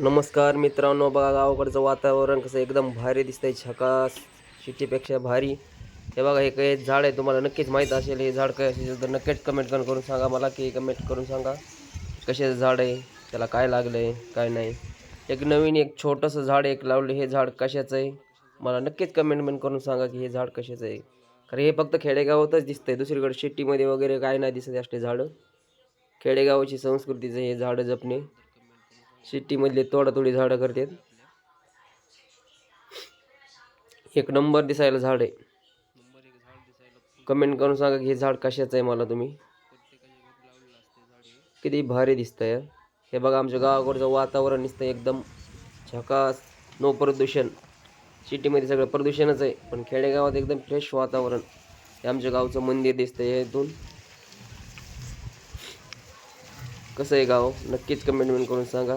नमस्कार मित्रांनो बघा गावाकडचं वातावरण कसं एकदम भारी दिसतंय छकास सिटीपेक्षा भारी. हे बघा हे काही झाड आहे तुम्हाला नक्कीच माहीत असेल हे झाड काय असेल तर नक्कीच कमेंट करून सांगा मला की कमेंट करून सांगा. कशाचं झाड आहे त्याला काय लागलं आहे काय नाही. एक नवीन एक छोटंसं झाड एक लावलं हे झाड कशाचं आहे? मला नक्कीच कमेंटमेंट करून सांगा की हे झाड कशाचं आहे. कारण हे फक्त खेडेगावातच दिसतंय दुसरीकडे शेतीमध्ये वगैरे काय नाही दिसत असते झाडं. खेडेगावाची संस्कृतीचं हे झाडं जपणे. सिटीमधले तोडातोडी झाडं करतात. एक नंबर दिसायला झाड आहे. कमेंट करून सांगा की हे झाड कशाचं आहे मला तुम्ही? किती भारी दिसतंय हे. बघा आमच्या गावाकडचं वातावरण दिसतं एकदम झकास नो प्रदूषण. सिटीमध्ये सगळं प्रदूषणच आहे पण खेडेगावात एकदम फ्रेश वातावरण. हे आमच्या गावचं मंदिर दिसतंय इथून. कसं आहे गाव? नक्कीच कमेंटमेंट करून सांगा.